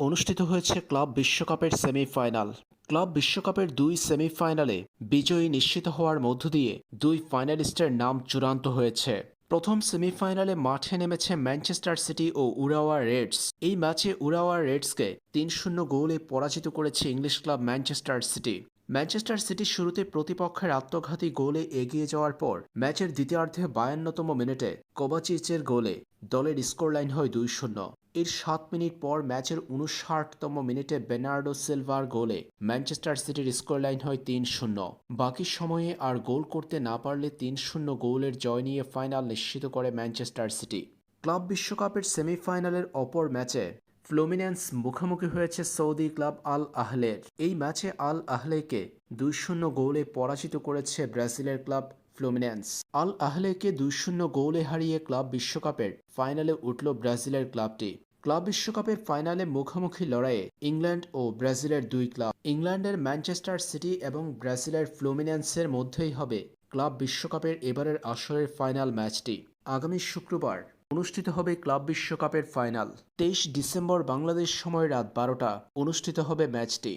অনুষ্ঠিত হয়েছে ক্লাব বিশ্বকাপের সেমিফাইনাল। ক্লাব বিশ্বকাপের দুই সেমিফাইনালে বিজয়ী নিশ্চিত হওয়ার মধ্য দিয়ে দুই ফাইনালিস্টের নাম চূড়ান্ত হয়েছে। প্রথম সেমিফাইনালে মাঠে নেমেছে ম্যানচেস্টার সিটি ও উরাওয়া রেডস। এই ম্যাচে উরাওয়া রেডসকে তিন শূন্য গোলে পরাজিত করেছে English club Manchester City. Manchester সিটির শুরুতে প্রতিপক্ষের আত্মঘাতী গোলে এগিয়ে যাওয়ার পর ম্যাচের দ্বিতীয়ার্ধে বায়ান্নতম মিনিটে কোবাচিচের গোলে দলের স্কোর লাইন হয় দুই শূন্য। এর সাত মিনিট পর ম্যাচের উনষাটতম মিনিটে বেনার্ডো সিলভার গোলে ম্যানচেস্টার সিটির স্কোর লাইন হয় তিন শূন্য। বাকি সময়ে আর গোল করতে না পারলে তিন শূন্য গোলের জয় নিয়ে ফাইনাল নিশ্চিত করে ম্যানচেস্টার সিটি। ক্লাব বিশ্বকাপের সেমিফাইনালের অপর ম্যাচে ফ্লোমিনেন্স মুখোমুখি হয়েছে সৌদি ক্লাব আল আহলের এই ম্যাচে আল আহলেকে দুই শূন্য গোলে পরাজিত করেছে ব্রাজিলের ক্লাব ফ্লোমিনেন্স। আল আহলেকে দুই শূন্য গোলে হারিয়ে ক্লাব বিশ্বকাপের ফাইনালে উঠল ব্রাজিলের ক্লাবটি। ক্লাব বিশ্বকাপের ফাইনালে মুখোমুখি লড়াইয়ে ইংল্যান্ড ও ব্রাজিলের দুই ক্লাব। ইংল্যান্ডের ম্যানচেস্টার সিটি এবং ব্রাজিলের ফ্লুমিনেন্সের মধ্যেই হবে ক্লাব বিশ্বকাপের এবারের আসরের ফাইনাল ম্যাচটি। আগামী শুক্রবার অনুষ্ঠিত হবে ক্লাব বিশ্বকাপের ফাইনাল। তেইশ ডিসেম্বর বাংলাদেশ সময় রাত বারোটা। অনুষ্ঠিত হবে ম্যাচটি।